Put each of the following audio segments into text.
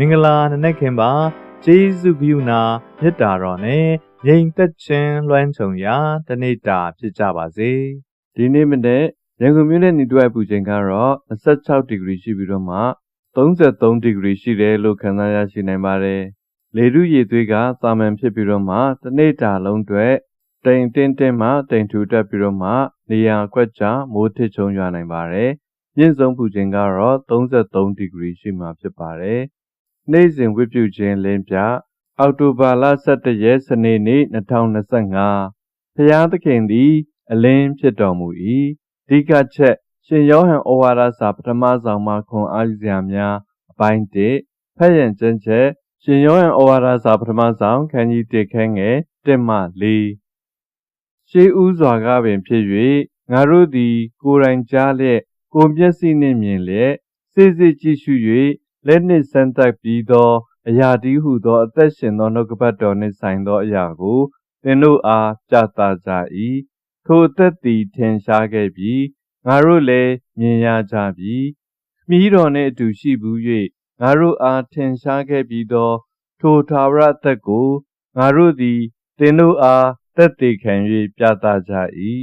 မင်္ဂလာနံနက်ခင်ပါဂျေစုကရုဏာမေတ္တာတော်နဲ့ငြိမ်သက်ခြင်းလွှမ်းခြုံရာတနေ့တာဖြစ်ကြပါစေဒီနေ့မနေ့ရန်ကုန်မြို့နယ်နေတွက်ပူချိန်ကတော့26ဒီဂရီရှိပြီးတော့မှ33ဒီဂရီရှိတယ်လို့ခန့်မှန်းရရှိနိုင်ပါတယ်။လေထုရည်သွေးကသာမန်ဖြစ်ပြီးတော့မှတစ်နေ့တာလုံးအတွက်တိမ်တင်းတင်းမှတိမ်ထူတက်ပြီးတော့မှနေရာကွက်ကြားမိုးထစ်ချုံရွာနိုင်ပါတယ်။မြင့်ဆုံးပူချိန်ကတော့33ဒီဂရီရှိမှဖြစ်ပါတယ်။ နေ့စဉ်ဝိပုခြင်းလင်းပြအောက်တိုဘာလ17ရက်စနေနေ့2025ဖျားသခင်သည် အလင်းဖြစ်တော်မူ၏အဓိကချက် ရှင်ယောဟန်ဩဝါဒစာပထမဆောင်မှခွန်အားယူစရာများအပိုင်း1ဖတ်ရန်ကျမ်းချက်ရှင်ယောဟန်ဩဝါဒစာပထမဆောင်ခန်းကြီး1ခန်းငယ်1မှ4ရှေးဥစွာကပင်ဖြစ်၍ငါတို့သည် ကိုယ်တိုင်ကြားလျက်ကိုယ်မျက်စိနှင့်မြင်လျက်စိစိကြည့်ရှု၍ လက်နှင့်ဆန်းသက်ပြီးသောအရာတည်းဟုသောအသက်ရှင်သောနှုတ်ကပတ်တော်နှင့်ဆိုင်သောအရာကိုသင်တို့အားပြသကြ၏ထိုအသက်သည်ထင်ရှားခဲ့ပြီးငါတို့လည်းမြင်ရကြပြီခမည်းတော်နှင့်အတူရှိဘူး၍ငါတို့အားထင်ရှားခဲ့ပြီးသောထိုထာဝရအသက်ကိုငါတို့သည်သင်တို့အားသက်သေခံ၍ပြသကြ၏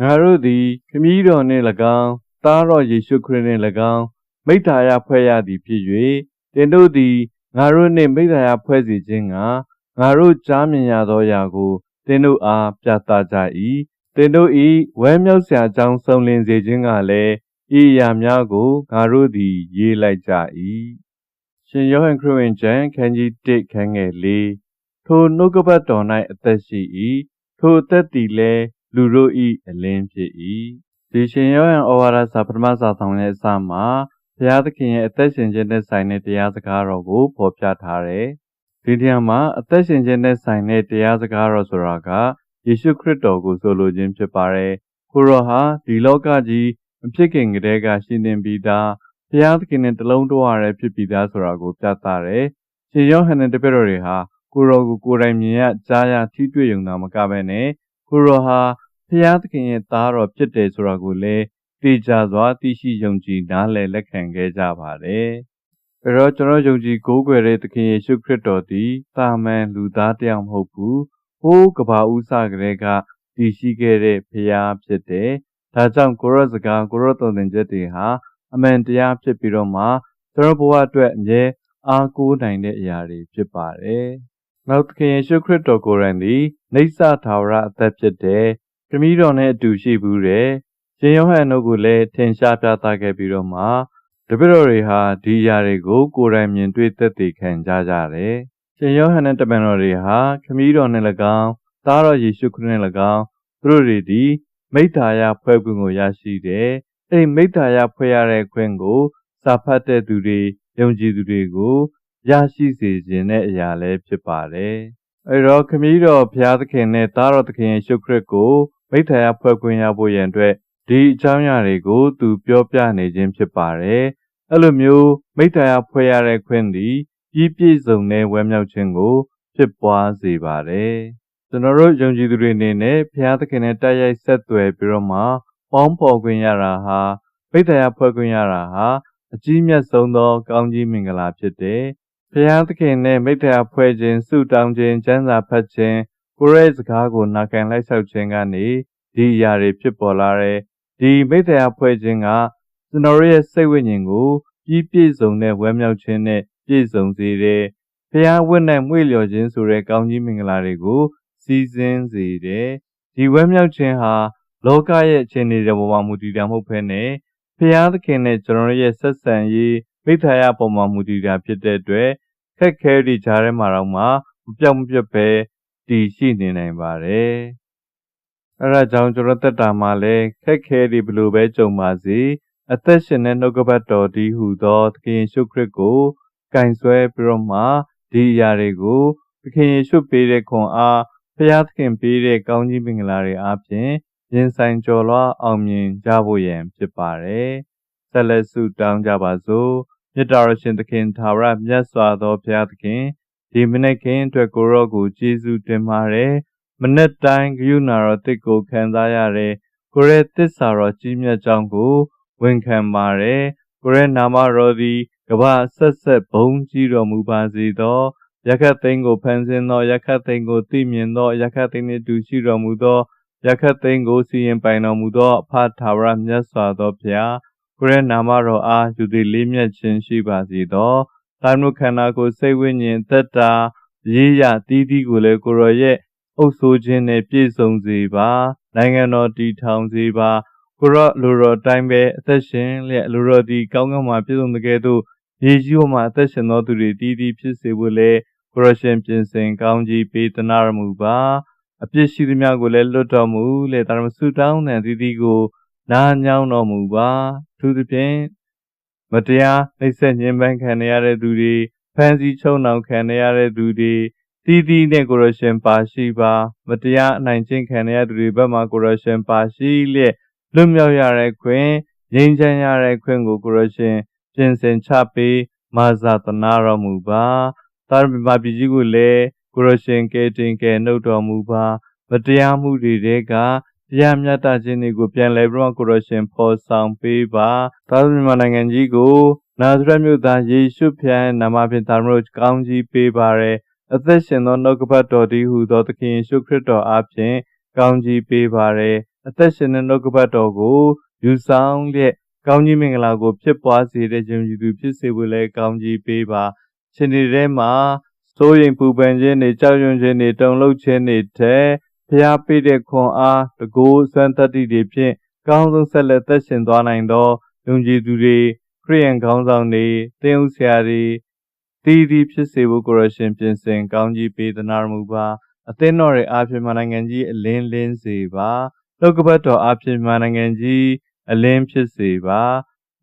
ငါတို့သည်ခမည်းတော်နှင့်၎င်းသားတော်ယေရှုခရစ်နှင့်၎င်း မိတ္တာယဖွဲ့ရသည်ဖြစ်၍သင်တို့သည်ငါတို့နှင့်မိတ္တာယဖွဲ့စီခြင်းကငါတို့ကြားမြင်ရသောအရာကိုသင်တို့အားပြသကြ၏သင်တို့၏ဝဲမြောက်စရာအကြောင်းဆုံးလင်းစေခြင်းကလည်းဤအရာများကိုငါတို့သည် ရေးလိုက်ကြ၏ရှင်ယောဟန်ခရစ်ဝင်ကျမ်းခန်းကြီး1ခန်းငယ်4ထိုနှုတ်ကပတ်တော်၌အသက်ရှိ၏ထိုအသက်သည်လည်းလူတို့၏အလင်းဖြစ်၏ဒီရှင်ယောဟန်ဩဝါဒစာပထမစာဆောင်ရဲ့အစမှာ ဘုရားသခင်ရဲ့အသက်ရှင်ခြင်းနဲ့ဆိုင်တဲ့တရားစကားတော်ကိုဖော်ပြထားတယ်ဒီနေရာမှာအသက်ရှင်ခြင်းနဲ့ဆိုင်တဲ့တရားစကားတော်ဆိုတာကယေရှုခရစ်တော်ကိုဆိုလိုခြင်းဖြစ်ပါတယ်။ကိုရောဟာဒီလောကကြီးမဖြစ်ခင်ကတည်းကရှင်သင်ပြီးသားဘုရားသခင်နဲ့တလုံးတဝရဖြစ်ပြီးသားဆိုတာကိုပြသတယ်။ရှင်ယောဟန်နဲ့တပည့်တော်တွေဟာကိုရောကိုကိုယ်တိုင်မြင်ရကြားရထိတွေ့ရုံသာမကဘဲနဲ့ကိုရောဟာဘုရားသခင်ရဲ့သားတော်ဖြစ်တယ်ဆိုတာကိုလည်း သိကြစွာသိရှိယုံကြည်နားလည်လက်ခံခဲ့ကြပါတယ်။အဲတော့ကျွန်တော်ယုံကြည်ကိုးကွယ်တဲ့သခင်ယေရှုခရစ်တော်သည်တာမန်လူသားတယောက်မဟုတ်ဘူးဟိုးကဘာဦးစကလေးကတည်ရှိခဲ့တဲ့ဖရာဖြစ်တယ်။ဒါကြောင့်ကိုရော့စကားကိုရော့တုံသင်ချက်တွေဟာအမှန်တရားဖြစ်ပြီးတော့မှကျွန်တော်ဘဝအတွက်အမြဲအားကိုးနိုင်တဲ့အရာတွေဖြစ်ပါတယ်။နောက်သခင်ယေရှုခရစ်တော်ကိုယ်တိုင်သည်နေဆထာဝရအသက်ဖြစ်တဲ့ခမည်းတော်နဲ့အတူရှိဘူးတဲ့။ ရှင်ယောဟန်တို့ကလည်းထင်ရှားပြသခဲ့ပြီးတော့မှတပည့်တော်တွေဟာဒီအရာတွေကို ကိုယ်တိုင်မြင်တွေ့သက်သေခံကြကြတယ်။ရှင်ယောဟန်နဲ့တမန်တော်တွေဟာခမည်းတော်နှင့်၎င်းသားတော်ယေရှုခရစ်နှင့်၎င်းသူတို့တွေသည်မိတ္တာယဖွဲ့ခွင့်ကိုရရှိတယ်။အဲဒီမိတ္တာယဖွဲ့ရတဲ့ခွင့်ကိုစာဖတ်တဲ့သူတွေယုံကြည်သူတွေကိုရရှိစေခြင်းတဲ့အရာလည်းဖြစ်ပါတယ်။အဲတော့ခမည်းတော်ဘုရားသခင်နဲ့သားတော်သခင်ယေရှုခရစ်ကိုမိတ္တာယဖွဲ့ခွင့်ရဖို့ရန်အတွက် ဒီအကြောင်းအရာတွေကို သူပြောပြနေခြင်းဖြစ်ပါတယ်။အဲ့လိုမျိုးမိတ္တာယဖွဲ့ရတဲ့ခွင့်သည်ပြီးပြည့်စုံတဲ့ဝမ်းမြောက်ခြင်းကို ဖြစ်ပွားစေပါတယ်။ကျွန်တော်တို့ယုံကြည်သူတွေအနေနဲ့ဘုရားသခင်နဲ့တိုက်ရိုက်ဆက်သွယ်ပြီးတော့မှပေါင်းဖော်ခွင့်ရတာဟာပိဋကရဖွဲ့ခွင့်ရတာဟာအကြီးမြတ်ဆုံးသော ကောင်းကြီးမင်္ဂလာဖြစ်တယ်။ဘုရားသခင်နဲ့မိတ္တရာဖွဲ့ခြင်းဆုတောင်းခြင်းကျမ်းစာဖတ်ခြင်းကိုရဲစကားကိုနာခံလိုက်ဆောက်ခြင်းကနေဒီအရာတွေဖြစ်ပေါ်လာတယ်။ ဒီမိတ္တရာဖွဲ့ခြင်းကကျွန်တော်ရဲ့စိတ်ဝိညာဉ်ကိုပြီးပြည့်စုံတဲ့ဝမ်းမြောက်ခြင်းနဲ့ပြည့်စုံစေတယ်။ဖျားဝတ်နဲ့မွေ့လျော်ခြင်းဆိုတဲ့ကောင်းကြီးမင်္ဂလာတွေကိုစီစဉ်စေတယ်။ဒီဝမ်းမြောက်ခြင်းဟာလောကရဲ့အခြေအနေတွေပေါ်မှာမူတည်တာမဟုတ်ဘဲနဲ့ဖျားသခင်နဲ့ကျွန်တော်ရဲ့ဆက်ဆံရေးမိသားရပေါ်မှာမူတည်တာဖြစ်တဲ့အတွက်ခက်ခဲတွေကြားထဲမှာတော့မှမပြောက်မပြတ်ပဲတည်ရှိနေနိုင်ပါတယ်။ အဲဒါကြောင့်ကျွန်တော်တက်တာမှာလည်းခက်ခဲတွေဘလို့ပဲကြုံပါစေအသက်ရှင်တဲ့နှုတ်ကပတ်တော်ဒီဟူသောသခင်ရှုခရစ်ကိုကင်ဆွဲပြီးတော့မှဒီအရာတွေကိုသခင်ယေရှုပေးတဲ့ခွန်အားဖျားသခင်ပေးတဲ့ကောင်းကြီးမင်္ဂလာတွေအားဖြင့်ရင်ဆိုင်ကျော်လွှားအောင်မြင်ကြဖို့ရန်ဖြစ်ပါတယ်။ဆက်လက်ဆုတောင်းကြပါစို့။မြတ်တော်ရှင်သခင်သာရမြတ်စွာသောဘုရားသခင်ဒီမနေ့ခင်အတွက်ကိုရောကိုကျေးဇူးတင်ပါတယ်။ မနေ့တိုင်းဂရုဏာတော်တစ်ကိုခံစားရတဲ့ကိုရဲသစ္စာတော်ကြီးမြတ်ကြောင်းကိုဝန်ခံပါတယ်။ကိုရဲနာမတော်သည်ကကမ္ဘာဆက်ဆက်ဘုံကြီးတော်မူပါစေသောယခတ်သိန်းကိုဖန်ဆင်းသောယခတ်သိန်းကိုသိမြင်သောယခတ်သိန်းနှင့်တူရှိတော်မူသောယခတ်သိန်းကိုစီရင်ပိုင်တော်မူသောအဖထာဝရမြတ်စွာသောဘုရားကိုရနာမတော်အားယူသည်လေးမြတ်ခြင်းရှိပါစေသောသာမုခန္ဓာကိုယ်စိတ်ဝိညာဉ်သက်တာရေးရတီးတီးကိုလည်းကိုရောရဲ့ အုပ်ဆိုးခြင်းနဲ့ပြည့်စုံစေပါနိုင်ငံတော်တည်ထောင်စေပါကိုရောလူတော်တိုင်းပဲအသက်ရှင်လျက်လူတော်ဒီကောင်းကောင်းမှပြည့်စုံတဲ့ကဲ့သို့ရေကြီးပေါ်မှာအသက်ရှင်သောသူတွေတည်တည်ဖြစ်စေဖို့လေကိုရရှင်ပြင်ဆင်ကောင်းကြီးပေးသနာရမူပါအပြစ်ရှိသမျှကိုလည်းလွတ်တော်မူလေတာမဆုတောင်းတဲ့တည်တည်ကိုနားညောင်းတော်မူပါသူသဖြင့်မတရားနှိပ်စက်ညှဉ်းပန်းခံရတဲ့သူတွေဖန်ဆီးချုံနှောင်ခံရတဲ့သူတွေ တီးတီးနဲ့ကိုရရှင်ပါရှိပါမတရားအနိုင်ကျင့်ခံရတဲ့သူတွေဘက်မှာကိုရရှင်ပါရှိလျက်လွတ်မြောက်ရတဲ့ခွင့်ငြိမ်းချမ်းရတဲ့ခွင့်ကိုကိုရရှင်ပြင်ဆင်ချပေးမာဇာတနာတော်မူပါသာရမမပြည်ကြီးကိုလည်းကိုရရှင်ကဲတင်ကဲနှုတ်တော်မူပါမတရားမှုတွေတဲကတရားမျှတခြင်းတွေကိုပြန်လည်ပြီးတော့ကိုရရှင်ဖော်ဆောင်ပေးပါသာရမနိုင်ငံကြီးကိုနာဇရက်မြို့သားယေရှုဖျားနာမဖြင့်သာရမတို့ကောင်းကြီးပေးပါရယ် အသက်ရှင်သောနှုတ်ကပတ်တော်တည်းဟူသောသခင်ယေရှုခရစ်တော်အားဖြင့်ကောင်းကြီးပေးပါရယ်အသက်ရှင်တဲ့နှုတ်ကပတ်တော်ကိုယူဆောင်လျက်ကောင်းကြီးမင်္ဂလာကိုဖြစ်ပွားစေတဲ့ခြင်းယူသူဖြစ်စေဖို့လည်းကောင်းကြီးပေးပါရှင်ဒီထဲမှာစိုးရင်ပူပန်ခြင်းတွေကြောက်ရွံ့ခြင်းတွေတုန်လှုပ်ခြင်းတွေတဲ့ဖျားပေးတဲ့ခွန်အားတကူစွမ်းတတ္တိတွေဖြင့်ကောင်းဆုံးဆက်လက်သက်ရှင်သွားနိုင်သောယုံကြည်သူတွေခရိယန်ခေါင်းဆောင်တွေတင်းဥဆရာတွေ တည်တည်ဖြစ်စေဖို့ကိုရရှင်ပြင်ဆင်ကောင်းကြီးပေးသနာမူပါအသင်းတော်ရဲ့အားဖြင့်မနိုင်ငံကြီးအလင်းလင်းစေပါလောကပတ်တော်အားဖြင့်မနိုင်ငံကြီးအလင်းဖြစ်စေပါ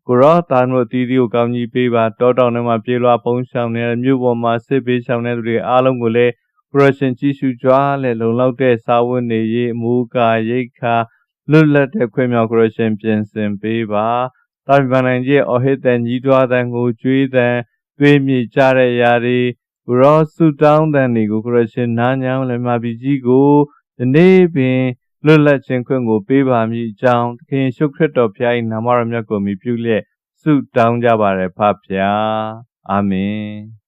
ကိုရောတာနိုတီဒီကိုကောင်းကြီးပေးပါတောတောင်ထဲမှာပြေလွှာပုံရှောင်နေတဲ့မြို့ပေါ်မှာစစ်ပေးရှောင်နေတဲ့သူတွေအားလုံးကိုလည်းကိုရရှင်ကြည့်ရှုကြွားလဲလုံလောက်တဲ့စာဝတ်နေရေးအမူအကာရိတ်ခါလွတ်လပ်တဲ့ခွင့်မြောက်ကိုရရှင်ပြင်ဆင်ပေးပါတာဗီဗန်နိုင်ကြီးအဟိတန်ကြီးတွားတန်ကိုကျွေးတန် တွေးမြေကြတဲ့ຢာတွေကိုရောဆုတောင်းတဲ့နေကိုကိုရရှင်နားညောင်းလည်းမပီကြီးကိုဒီနေ့ပင်လွတ်လပ်ခြင်းခွင့်ကိုပေးပါမည်အကြောင်းသခင်ရှုခရစ်တော်ဖျား၏နာမတော်မြတ်ကိုမြည်ပြုလျက်ဆုတောင်းကြပါရယ်ဖဖျားအာမင်